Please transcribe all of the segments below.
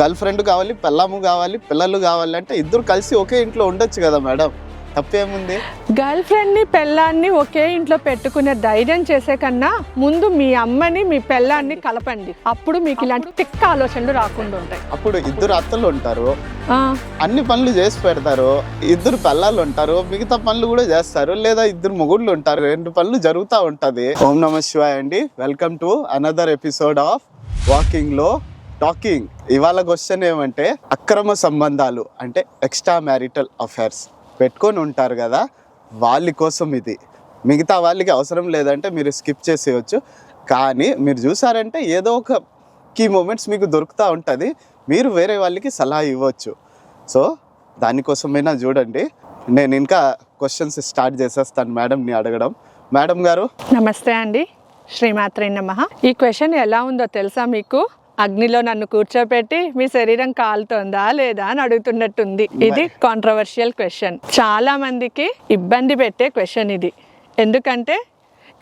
Girl friend కావాలి పెళ్ళాము కావాలి పిల్లలు కావాలి అంటే ఇద్దరు కలిసి ఒకే ఇంట్లో ఉండొచ్చు కదా మేడం. తప్పేముంది? గర్ల్ ఫ్రెండ్ని పెళ్ళాన్ని ఒకే ఇంట్లో పెట్టుకునే ధైర్యం చేసే కన్నా ముందు మీ అమ్మని మీ పెళ్ళాన్ని కలపండి. అప్పుడు మీకు ఇలాంటి తిక్క ఆలోచనలు రాకుండా ఉంటాయి. అప్పుడు ఇద్దరు అత్తలు ఉంటారు. అన్ని పనులు చేసి పెడతారు. ఇద్దరు పిల్లలు ఉంటారు. మిగతా పనులు కూడా చేస్తారు. లేదా ఇద్దరు మొగుళ్ళు ఉంటారు. రెండు పనులు జరుగుతూ ఉంటది. ఓం నమ శివాయ అండి. Welcome to another episode of వాకింగ్లో talking ఇవాళ క్వశ్చన్ ఏమంటే అక్రమ సంబంధాలు అంటే ఎక్స్ట్రా మ్యారిటల్ అఫైర్స్ పెట్టుకొని ఉంటారు కదా వాళ్ళ కోసం ఇది. మిగతా వాళ్ళకి అవసరం లేదంటే మీరు స్కిప్ చేసేయచ్చు. కానీ మీరు చూసారంటే ఏదో ఒక కీ మూమెంట్స్ మీకు దొరుకుతూ ఉంటుంది. మీరు వేరే వాళ్ళకి సలహా ఇవ్వచ్చు. సో దానికోసమైనా చూడండి. నేను ఇంకా క్వశ్చన్స్ స్టార్ట్ చేసేస్తాను మేడంని అడగడం. మేడం గారు. నమస్తే అండి. శ్రీమాత్రి నమ. ఈ క్వశ్చన్ ఎలా ఉందో తెలుసా మీకు? అగ్నిలో నన్ను కూర్చోపెట్టి మీ శరీరం కాలుతోందా లేదా? అని అడుగుతున్నట్టుంది. ఇది కాంట్రవర్షియల్ క్వశ్చన్ చాలా మందికి ఇబ్బంది పెట్టే క్వశ్చన్ ఇది. ఎందుకంటే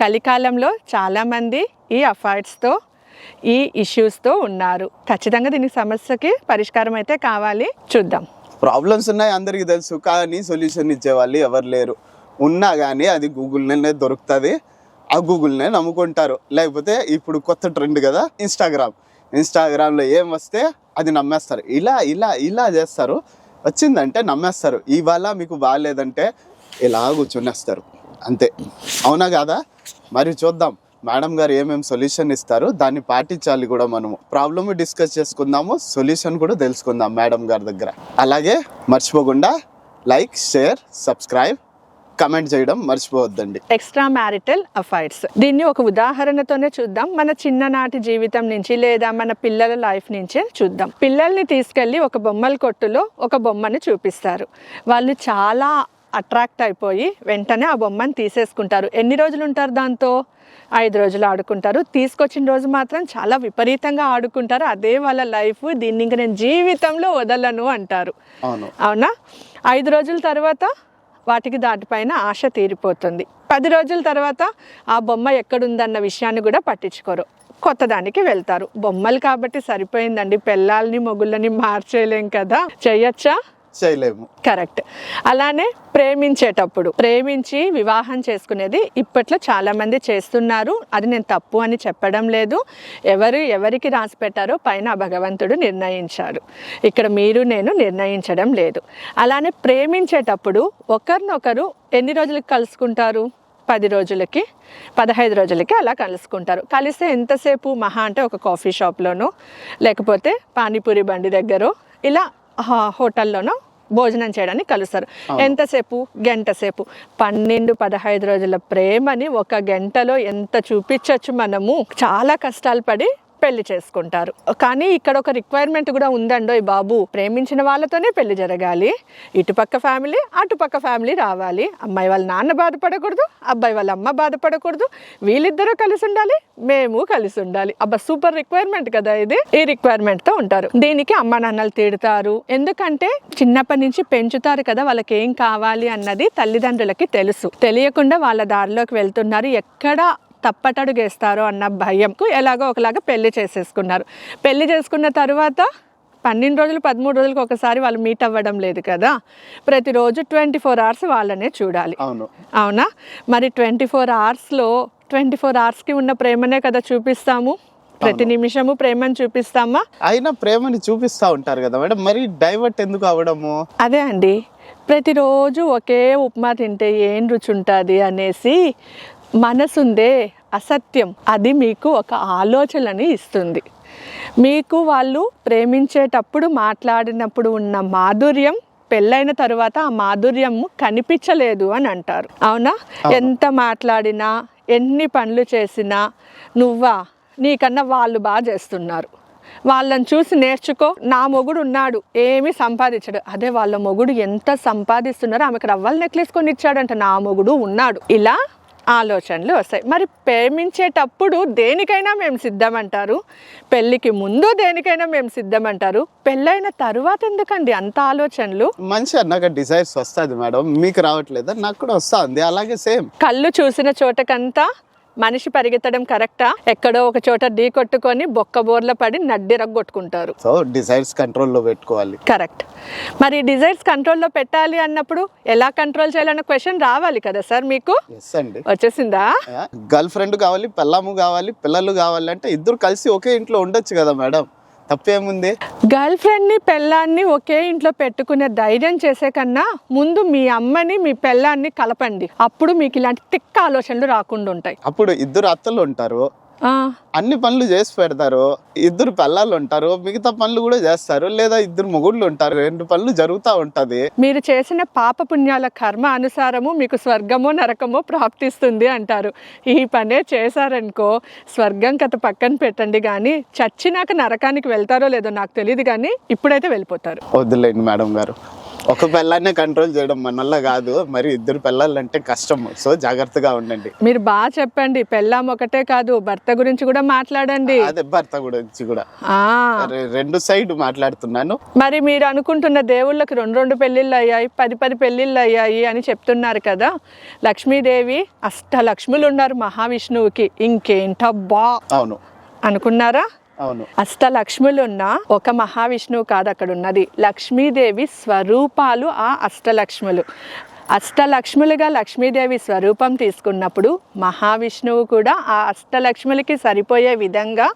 కలికాలంలో చాలా మంది ఈ అఫైర్స్తో ఈ ఇష్యూస్తో ఉన్నారు. ఖచ్చితంగా దీనికి సమస్యకి పరిష్కారం అయితే కావాలి. చూద్దాం. ప్రాబ్లమ్స్ ఉన్నాయి అందరికీ తెలుసు కానీ సొల్యూషన్ ఇచ్చేవాళ్ళు ఎవరు లేరు. ఉన్నా కానీ అది గూగుల్లోనే దొరుకుతుంది. ఆ గూగుల్నే నమ్ముకుంటారు. లేకపోతే ఇప్పుడు కొత్త ట్రెండ్ కదా ఇన్స్టాగ్రామ్ ఇన్స్టాగ్రామ్లో ఏం వస్తే అది నమ్మేస్తారు. ఇలా ఇలా ఇలా చేస్తారు. వచ్చిందంటే నమ్మేస్తారు. ఇవాళ మీకు బాగాలేదంటే ఇలా కూర్చునేస్తారు. అంతే. అవునా కాదా? మరి చూద్దాం. మేడం గారు ఏమేమి సొల్యూషన్ ఇస్తారు? దాన్ని పాటించాలి కూడా మనము. ప్రాబ్లమ్ డిస్కస్ చేసుకుందాము. సొల్యూషన్ కూడా తెలుసుకుందాం మేడం గారి దగ్గర. అలాగే మర్చిపోకుండా లైక్ షేర్ సబ్స్క్రైబ్ కమెంట్ చేయడం మర్చిపోవద్దండి. ఎక్స్ట్రా మ్యారిటల్ అఫైర్స్ దీన్ని ఒక ఉదాహరణతోనే చూద్దాం. మన చిన్ననాటి జీవితం నుంచి లేదా మన పిల్లల లైఫ్ నుంచే చూద్దాం. పిల్లల్ని తీసుకెళ్ళి ఒక బొమ్మల కొట్టులో ఒక బొమ్మని చూపిస్తారు. వాళ్ళు చాలా అట్రాక్ట్ అయిపోయి వెంటనే ఆ బొమ్మని తీసేసుకుంటారు. ఎన్ని రోజులు ఉంటారు దాంతో? ఐదు రోజులు ఆడుకుంటారు. తీసుకొచ్చిన రోజు మాత్రం చాలా విపరీతంగా ఆడుకుంటారు. అదే వాళ్ళ లైఫ్. దీన్ని ఇంక నేను జీవితంలో వదలను అంటారు. అవునా? ఐదు రోజుల తర్వాత వాటికి దాటిపైన ఆశ తీరిపోతుంది. పది రోజుల తర్వాత ఆ బొమ్మ ఎక్కడుందన్న విషయాన్ని కూడా పట్టించుకోరు. కొత్తదానికి వెళ్తారు. బొమ్మలు కాబట్టి సరిపోయిందండి. పెళ్ళాలని మొగుళ్ళని మార్చేయలేం కదా. చెయ్యొచ్చా? చేయలేము. కరెక్ట్. అలానే ప్రేమించేటప్పుడు ప్రేమించి వివాహం చేసుకునేది ఇప్పట్లో చాలా మంది చేస్తున్నారు. అది నేను తప్పు అని చెప్పడం లేదు. ఎవరు ఎవరికి రాసి పెట్టారో పైన భగవంతుడు నిర్ణయించారు. ఇక్కడ మీరు నేను నిర్ణయించడం లేదు. అలానే ప్రేమించేటప్పుడు ఒకరినొకరు ఎన్ని రోజులకు కలుసుకుంటారు? పది రోజులకి పదహైదు రోజులకి అలా కలుసుకుంటారు. కలిస్తే ఎంతసేపు? మహా అంటే ఒక కాఫీ షాప్లోనో లేకపోతే పానీపూరి బండి దగ్గర ఇలా హోటల్లోనో భోజనం చేయడానికి కలుస్తారు. ఎంతసేపు? గంట సేపు. పన్నెండు పదహైదు రోజుల ప్రేమని ఒక గంటలో ఎంత చూపించవచ్చు మనము? చాలా కష్టాలు పడి పెళ్ళి చేసుకుంటారు. కానీ ఇక్కడ ఒక రిక్వైర్మెంట్ కూడా ఉందండోయ్ బాబు. ప్రేమించిన వాళ్ళతోనే పెళ్ళి జరగాలి. ఇటుపక్క ఫ్యామిలీ అటుపక్క ఫ్యామిలీ రావాలి. అమ్మాయి వాళ్ళ నాన్న బాధపడకూడదు అబ్బాయి వాళ్ళ అమ్మ బాధపడకూడదు. వీళ్ళిద్దరూ కలిసి ఉండాలి మేము కలిసి ఉండాలి. అబ్బా సూపర్ రిక్వైర్మెంట్ కదా ఇది. ఈ రిక్వైర్మెంట్తో ఉంటారు. దీనికి అమ్మ నాన్నలు తిడతారు. ఎందుకంటే చిన్నప్పటి నుంచి పెంచుతారు కదా వాళ్ళకి ఏం కావాలి అన్నది తల్లిదండ్రులకి తెలుసు. తెలియకుండా వాళ్ళ దారిలోకి వెళ్తున్నారు. ఎక్కడ తప్పటడుగేస్తారో అన్న భయంకు ఎలాగో ఒకలాగా పెళ్ళి చేసేసుకున్నారు. పెళ్ళి చేసుకున్న తర్వాత పన్నెండు రోజులు పదమూడు రోజులకు ఒకసారి వాళ్ళు మీట్ అవ్వడం లేదు కదా. ప్రతిరోజు ట్వంటీ ఫోర్ అవర్స్ వాళ్ళనే చూడాలి. అవును. అవునా? మరి ట్వంటీ ఫోర్ అవర్స్లో ట్వంటీ ఫోర్ అవర్స్కి ఉన్న ప్రేమనే కదా చూపిస్తాము? ప్రతి నిమిషము ప్రేమను చూపిస్తామా? అయినా ప్రేమని చూపిస్తూ ఉంటారు కదా మేడం. మరి డైవర్ట్ ఎందుకు అవ్వడము? అదే అండి. ప్రతిరోజు ఒకే ఉప్మా తింటే ఏం రుచి ఉంటుంది అనేసి మనసుందే అసత్యం. అది మీకు ఒక ఆలోచనని ఇస్తుంది. మీకు వాళ్ళు ప్రేమించేటప్పుడు మాట్లాడినప్పుడు ఉన్న మాధుర్యం పెళ్ళైన తర్వాత ఆ మాధుర్యం కనిపించలేదు అని అంటారు. అవునా? ఎంత మాట్లాడినా ఎన్ని పనులు చేసినా నువ్వా? నీకన్నా వాళ్ళు బాగా చేస్తున్నారు. వాళ్ళని చూసి నేర్చుకో. నా మొగుడు ఉన్నాడు ఏమీ సంపాదించడు. అదే వాళ్ళ మొగుడు ఎంత సంపాదిస్తున్నారో ఆమెకు రవ్వల నెక్లెస్ కొని ఇచ్చాడంట నా మొగుడు ఉన్నాడు. ఇలా ఆలోచనలు వస్తాయి. మరి ప్రేమించేటప్పుడు దేనికైనా మేము సిద్ధమంటారు? పెళ్ళికి ముందు దేనికైనా మేము సిద్ధమంటారు? పెళ్ళైన తరువాత ఎందుకండి అంత ఆలోచనలు? మంచి అన్నాక డిజైర్స్ వస్తుంది మేడం. మీకు రావట్లేదా? నాకు కూడా వస్తుంది. అలాగే సేమ్. కళ్ళు చూసిన చోటకంతా మనిషి పరిగెత్తడం కరెక్టా? ఎక్కడో ఒక చోట ఢీ కొట్టుకొని బొక్క బోర్ల పడి నడ్డిరగొట్టుకుంటారు సో డిసైడ్స్ కంట్రోల్లో పెట్టుకోవాలి. కరెక్ట్. మరి డిజైర్స్ కంట్రోల్లో పెట్టాలి అన్నప్పుడు ఎలా కంట్రోల్ చేయాలన్న క్వశ్చన్ రావాలి కదా సార్ మీకు? అండి. వచ్చేసిందా? గర్ల్ ఫ్రెండ్ కావాలి పిల్లము కావాలి పిల్లలు కావాలి అంటే ఇద్దరు కలిసి ఒకే ఇంట్లో ఉండొచ్చు కదా మేడం. తప్పేముంది? గర్ల్ ఫ్రెండ్ని పెళ్ళాన్ని ఒకే ఇంట్లో పెట్టుకునే ధైర్యం చేసే కన్నా ముందు మీ అమ్మని మీ పెళ్ళాన్ని కలపండి. అప్పుడు మీకు ఇలాంటి తిక్క ఆలోచనలు రాకుండా ఉంటాయి. అప్పుడు ఇద్దరు అత్తలు ఉంటారు. అన్ని పనులు చేసి పెడతారు. ఇద్దరు పిల్లలు ఉంటారు. మిగతా పనులు కూడా చేస్తారు. లేదా ఇద్దరు మొగుళ్ళు ఉంటారు. రెండు పనులు జరుగుతూ ఉంటది. మీరు చేసిన పాప పుణ్యాల కర్మ అనుసారము మీకు స్వర్గమో నరకమో ప్రాప్తిస్తుంది అంటారు. ఈ పనే చేశారనుకో స్వర్గం కథ పక్కన పెట్టండి కానీ చచ్చినాక నరకానికి వెళ్తారో లేదో నాకు తెలియదు కానీ ఇప్పుడైతే వెళ్ళిపోతారు. వద్దులేండి మేడం గారు. ఒక పిల్లాన్నే కంట్రోల్ చేయడం మన వల్ల కాదు మరి ఇద్దరు పిల్లలంటే కష్టం. సో జాగ్రత్తగా ఉండండి. మీరు బాగా చెప్పండి పెళ్ళాం ఒకటే కాదు భర్త గురించి కూడా మాట్లాడండి. అదే భర్త గురించి కూడా. రెండు సైడ్ మాట్లాడుతున్నాను. మరి మీరు అనుకుంటున్న దేవుళ్ళకి రెండు రెండు పెళ్ళిళ్ళు అయ్యాయి పది పది పెళ్ళిళ్ళు అయ్యాయి అని చెప్తున్నారు కదా. లక్ష్మీదేవి అష్టలక్ష్ములు ఉన్నారు మహావిష్ణువుకి. ఇంకేంటబ్బా? అవును. అనుకున్నారా? అవును. అష్టలక్ష్ములు ఉన్న ఒక మహావిష్ణువు కాదు అక్కడ ఉన్నది లక్ష్మీదేవి స్వరూపాలు ఆ అష్టలక్ష్ములు. అష్టలక్ష్ములుగా లక్ష్మీదేవి స్వరూపం తీసుకున్నప్పుడు మహావిష్ణువు కూడా ఆ అష్టలక్ష్ములకి సరిపోయే విధంగా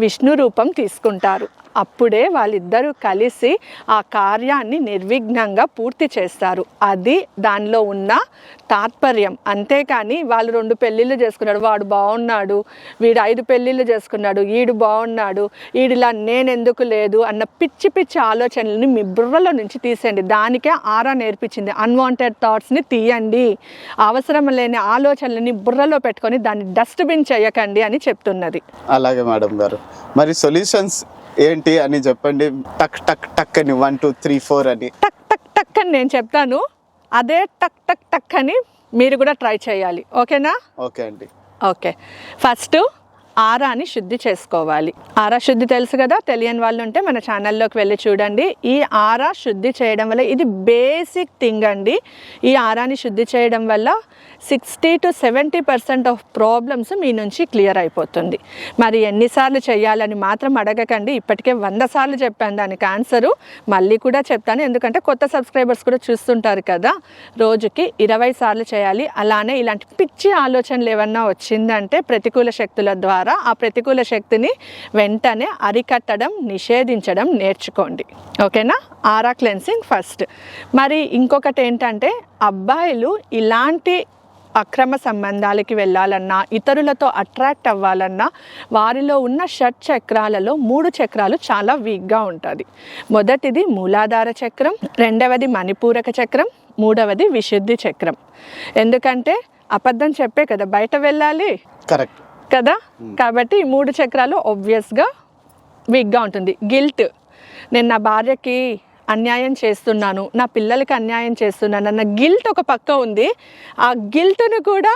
విష్ణు రూపం తీసుకుంటారు. అప్పుడే వాళ్ళిద్దరూ కలిసి ఆ కార్యాన్ని నిర్విఘ్నంగా పూర్తి చేస్తారు. అది దానిలో ఉన్న తాత్పర్యం. అంతేకాని వాళ్ళు రెండు పెళ్ళిళ్ళు చేసుకున్నాడు వాడు బాగున్నాడు వీడు ఐదు పెళ్ళిళ్ళు చేసుకున్నాడు ఈడు బాగున్నాడు ఈడిలా నేనెందుకు లేదు అన్న పిచ్చి పిచ్చి ఆలోచనలని మీ బుర్రలో నుంచి తీసేయండి. దానికే ఆరా నేర్పించింది. అన్వాంటెడ్ థాట్స్ని తీయండి. అవసరం లేని ఆలోచనలని బుర్రలో పెట్టుకొని దాన్ని డస్ట్బిన్ చేయకండి అని చెప్తున్నది. అలాగే మేడం గారు. మరి సొల్యూషన్స్ ఏంటి అని చెప్పండి. టక్ టక్ టక్ అని వన్ టూ త్రీ ఫోర్ అని. టక్ టక్ టక్ అని నేను చెప్తాను. అదే టక్ టక్ టక్ అని మీరు కూడా ట్రై చేయాలి. ఓకేనా? ఓకే అండి. ఓకే. ఫస్ట్ ఆరాని శుద్ధి చేసుకోవాలి. ఆరా శుద్ధి తెలుసు కదా? తెలియని వాళ్ళు ఉంటే మన ఛానల్లోకి వెళ్ళి చూడండి. ఈ ఆరా శుద్ధి చేయడం వల్ల ఇది బేసిక్ థింగ్ అండి. ఈ ఆరాని శుద్ధి చేయడం వల్ల sixty two seventy percent of problems మీ నుంచి క్లియర్ అయిపోతుంది. మరి ఎన్నిసార్లు చేయాలని మాత్రం అడగకండి. ఇప్పటికే వంద సార్లు చెప్పాను దానికి ఆన్సరు. మళ్ళీ కూడా చెప్తాను. ఎందుకంటే కొత్త సబ్స్క్రైబర్స్ కూడా చూస్తుంటారు కదా? రోజుకి ఇరవై సార్లు చేయాలి. అలానే ఇలాంటి పిచ్చి ఆలోచనలు ఏమన్నా వచ్చిందంటే ప్రతికూల శక్తుల ద్వారా ఆ ప్రతికూల శక్తిని వెంటనే అరికట్టడం నిషేధించడం నేర్చుకోండి. ఓకేనా? Aura cleansing first. మరి ఇంకొకటి ఏంటంటే అబ్బాయిలు ఇలాంటి అక్రమ సంబంధాలకి వెళ్ళాలన్నా ఇతరులతో అట్రాక్ట్ అవ్వాలన్నా వారిలో ఉన్న షట్ చక్రాలలో మూడు చక్రాలు చాలా వీక్గా ఉంటుంది. మొదటిది మూలాధార చక్రం రెండవది మణిపూరక చక్రం మూడవది విశుద్ధి చక్రం. ఎందుకంటే అబద్ధం చెప్పే కదా బయట వెళ్ళాలి. కరెక్ట్. కదా? కాబట్టి ఈ మూడు చక్రాలు ఆబ్వియస్గా వీక్గా ఉంటుంది. గిల్ట్ నేను నా భార్యకి అన్యాయం చేస్తున్నాను నా పిల్లలకి అన్యాయం చేస్తున్నాను అన్న గిల్ట్ ఒక పక్క ఉంది. ఆ గిల్ట్ను కూడా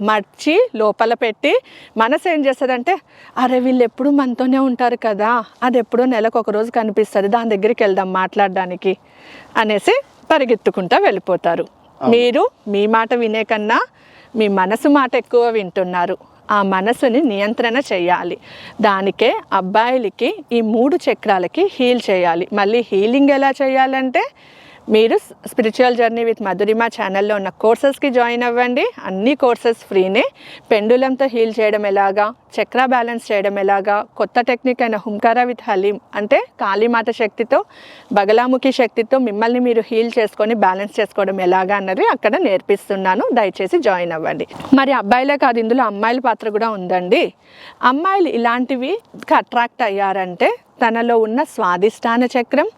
మర్చి లోపల పెట్టి మనసు ఏం చేస్తుందంటే అరే వీళ్ళు ఎప్పుడు మనతోనే ఉంటారు కదా అది ఎప్పుడో నెలకు ఒక రోజు కనిపిస్తుంది దాని దగ్గరికి వెళ్దాం మాట్లాడడానికి అనేసి పరిగెత్తుకుంటా వెళ్ళిపోతారు. మీరు మీ మాట వినే కన్నా మీ మనసు మాట ఎక్కువ వింటున్నారు. ఆ మనసుని నియంత్రణ చేయాలి. దానికే అబ్బాయిలకి ఈ మూడు చక్రాలకి హీల్ చేయాలి. మళ్ళీ హీలింగ్ ఎలా చేయాలంటే మీరు స్పిరిచువల్ జర్నీ విత్ మధురిమ ఛానల్లో ఉన్న కోర్సెస్కి జాయిన్ అవ్వండి. అన్ని కోర్సెస్ ఫ్రీనే పెండులంతో హీల్ చేయడం ఎలాగా? చక్ర బ్యాలెన్స్ చేయడం ఎలాగా? కొత్త టెక్నిక్ అయిన హుంకారా విత్ హలీం అంటే కాళీమాత శక్తితో బగలాముఖి శక్తితో మిమ్మల్ని మీరు హీల్ చేసుకొని బ్యాలెన్స్ చేసుకోవడం ఎలాగా అన్నది అక్కడ నేర్పిస్తున్నాను. దయచేసి జాయిన్ అవ్వండి. మరి అబ్బాయిలే కాదు ఇందులో అమ్మాయిల పాత్ర కూడా ఉందండి. అమ్మాయిలు ఇలాంటివి అట్రాక్ట్ అయ్యారంటే తనలో ఉన్న స్వాదిష్టాన చక్రం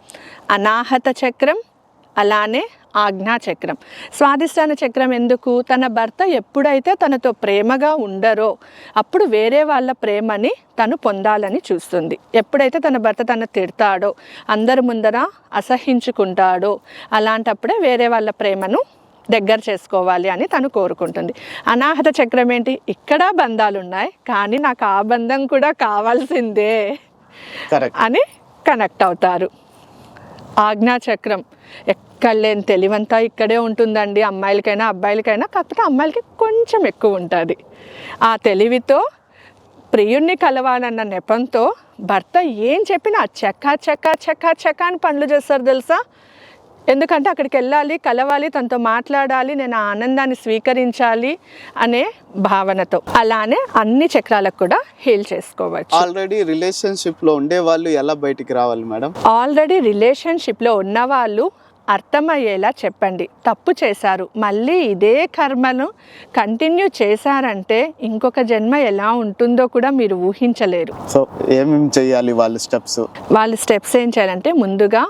అనాహత చక్రం అలానే ఆజ్ఞా చక్రం. స్వాదిష్టాన చక్రం ఎందుకు? తన భర్త ఎప్పుడైతే తనతో ప్రేమగా ఉండరో అప్పుడు వేరే వాళ్ళ ప్రేమని తను పొందాలని చూస్తుంది. ఎప్పుడైతే తన భర్త తను తిడతాడో అందరి ముందర అసహించుకుంటాడో అలాంటప్పుడే వేరే వాళ్ళ ప్రేమను దగ్గర చేసుకోవాలి అని తను కోరుకుంటుంది. అనాహత చక్రం ఏంటి? ఇక్కడ బంధాలు ఉన్నాయి కానీ నాకు ఆ బంధం కూడా కావాల్సిందే అని కనెక్ట్ అవుతారు. ఆజ్ఞాచక్రం. ఎక్కడ లేని తెలివంతా ఇక్కడే ఉంటుందండి. అమ్మాయిలకైనా అబ్బాయిలకైనా కాకపోతే అమ్మాయిలకి కొంచెం ఎక్కువ ఉంటుంది. ఆ తెలివితో ప్రియుణ్ణి కలవాలన్న నెపంతో భర్త ఏం చెప్పినా చెక్క చెక్క చెక్క చెక్క అని పనులు చేస్తారు తెలుసా? ఎందుకంటే అక్కడికి వెళ్ళాలి కలవాలి తనతో మాట్లాడాలి నేను ఆ ఆనందాన్ని స్వీకరించాలి అనే భావనతో. అలానే అన్ని చక్రాలకు కూడా హీల్ చేసుకోవచ్చు. ఆల్రెడీ రిలేషన్షిప్లో ఉండే వాళ్ళు ఎలా బయటికి రావాలి మేడం? ఆల్రెడీ రిలేషన్షిప్లో ఉన్నవాళ్ళు అర్థమయ్యేలా చెప్పండి. తప్పు చేశారు మళ్ళీ ఇదే కర్మను కంటిన్యూ చేశారంటే ఇంకొక జన్మ ఎలా ఉంటుందో కూడా మీరు ఊహించలేరు. సో ఏమేమి చేయాలి వాళ్ళు స్టెప్స్ వాళ్ళ స్టెప్స్ ఏం చేయాలంటే ముందుగా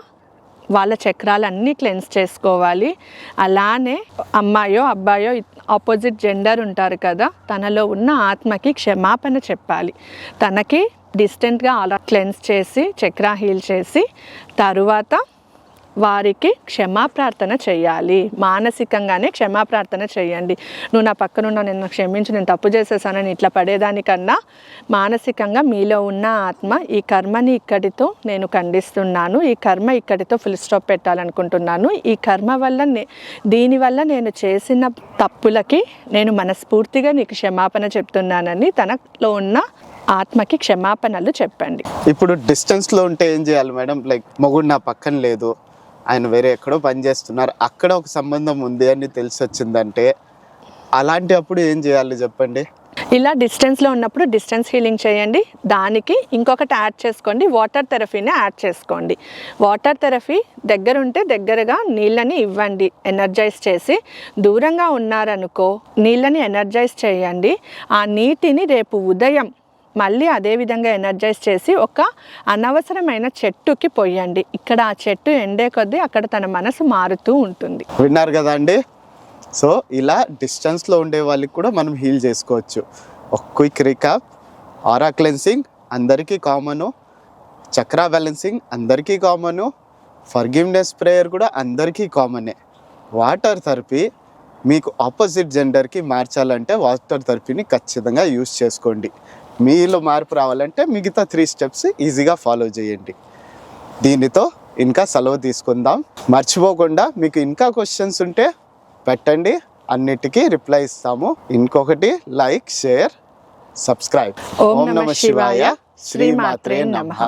వాళ్ళ చక్రాలన్నీ క్లెన్స్ చేసుకోవాలి. అలానే అమ్మాయో అబ్బాయో ఆపోజిట్ జెండర్ ఉంటారు కదా తనలో ఉన్న ఆత్మకి క్షమాపణ చెప్పాలి. తనకి డిస్టెంట్గా అలా క్లెన్స్ చేసి చక్రా హీల్ చేసి తరువాత వారికి క్షమాప్రార్థన చేయాలి. మానసికంగానే క్షమాప్రార్థన చేయండి. నువ్వు నా పక్కనున్న నిన్ను క్షమించి నేను తప్పు చేసేసానని ఇట్లా పడేదానికన్నా మానసికంగా మీలో ఉన్న ఆత్మ ఈ కర్మని ఇక్కడితో నేను ఖండిస్తున్నాను. ఈ కర్మ ఇక్కడితో ఫుల్ స్టాప్ పెట్టాలనుకుంటున్నాను. ఈ కర్మ వల్ల నే దీనివల్ల నేను చేసిన తప్పులకి నేను మనస్ఫూర్తిగా నీకు క్షమాపణ చెప్తున్నానని తనలో ఉన్న ఆత్మకి క్షమాపణలు చెప్పండి. ఇప్పుడు డిస్టెన్స్లో ఉంటే ఏం చేయాలి మేడం? లైక్ మొగుడు నా పక్కన లేదు. ఆయన వేరే ఎక్కడో పని చేస్తున్నారు. అక్కడ ఒక సంబంధం ఉంది అని తెలిసి వచ్చిందంటే అలాంటి అప్పుడు ఏం చేయాలి చెప్పండి? ఇలా డిస్టెన్స్లో ఉన్నప్పుడు డిస్టెన్స్ హీలింగ్ చేయండి. దానికి ఇంకొకటి యాడ్ చేసుకోండి. వాటర్ థెరపీని యాడ్ చేసుకోండి. వాటర్ థెరపీ దగ్గర ఉంటే దగ్గరగా నీళ్ళని ఇవ్వండి. ఎనర్జైజ్ చేసి దూరంగా ఉన్నారనుకో నీళ్ళని ఎనర్జైజ్ చేయండి. ఆ నీటిని రేపు ఉదయం మళ్ళీ అదే విధంగా ఎనర్జైజ్ చేసి ఒక అనవసరమైన చెట్టుకి పొయ్యండి. ఇక్కడ ఆ చెట్టు ఎండే కొద్దీ అక్కడ తన మనసు మారుతూ ఉంటుంది. విన్నారు కదా అండి? సో ఇలా డిస్టెన్స్లో ఉండే వాళ్ళకి కూడా మనం హీల్ చేసుకోవచ్చు. ఒక క్విక్ రికాప్ ఆరా క్లెన్సింగ్ అందరికీ కామను చక్రా బ్యాలెన్సింగ్ అందరికీ కామను ఫర్గివ్నెస్ ప్రేయర్ కూడా అందరికీ కామనే వాటర్ థెరపీ మీకు ఆపోజిట్ జెండర్కి మార్చాలంటే వాటర్ థెరపీని ఖచ్చితంగా యూస్ చేసుకోండి. మీలో మార్పు రావాలంటే మిగతా త్రీ స్టెప్స్ ఈజీగా ఫాలో చేయండి. దీనితో ఇంకా సెలవు తీసుకుందాం. మర్చిపోకుండా మీకు ఇంకా క్వశ్చన్స్ ఉంటే పెట్టండి. అన్నిటికీ రిప్లై ఇస్తాము. ఇంకొకటి లైక్ షేర్ సబ్స్క్రైబ్ ఓం నమ శివాయ. శ్రీమాత్రే నమః.